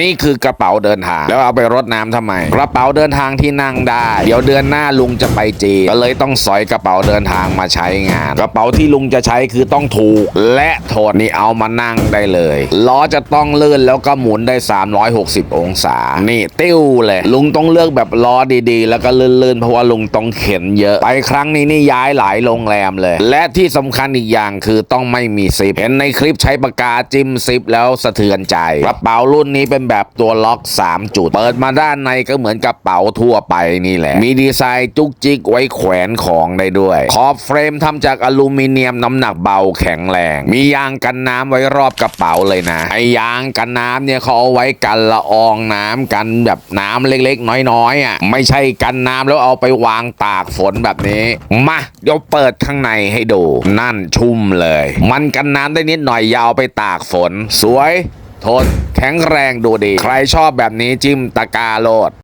นี่คือกระเป๋าเดินทาง แล้วเอาไปรดน้ำทำไม กระเป๋าเดินทางที่นั่งได้ เดี๋ยวเดือนหน้าลุงจะไปจีนก็เลยต้องสอยกระเป๋าเดินทางมาใช้งาน กระเป๋าที่ลุงจะใช้คือต้องถูก และทนนี่เอามานั่งได้เลยล้อจะต้องลื่นแล้วก็หมุนได้ 360 องศา นี่ติ้วเลยลุงต้องเลือกแบบล้อดีๆ แล้วก็ลื่นๆเพราะว่าลุงต้องเข็นเยอะไปครั้งนี้นี่ย้ายหลายโรงแรมเลย และที่สำคัญอีกอย่างคือต้องไม่มีซิปเห็นในคลิปใช้ปากกาจิ้มซิปแล้วสะเทือนใจกระเป๋ารุ่นนี้เป็น็นแบบตัวล็อก3จุด เปิดมาด้านในก็เหมือนกระเป๋าทั่วไปนี่แหละ มีดีไซน์จุกจิกไว้แขวนของได้ด้วย ขอบเฟรมทำจากอลูมิเนียมน้ำหนักเบาแข็งแรง มียางกันน้ำไว้รอบกระเป๋าเลยนะ ไอ้ยางกันน้ำเนี่ยเขาเอาไว้กันละอองน้ำกันแบบน้ำเล็กๆ น้อยๆอะไม่ใช่กันน้ำแล้วเอาไปวางตากฝนแบบนี้ มาเดี๋ยวเปิดข้างในให้ดู นั่นชุ่มเลย มันกันน้ำได้นิดหน่อยยาวไปตากฝน สวย ทนแข็งแรงดูดี ใครชอบแบบนี้จิ้มตะกร้าโลด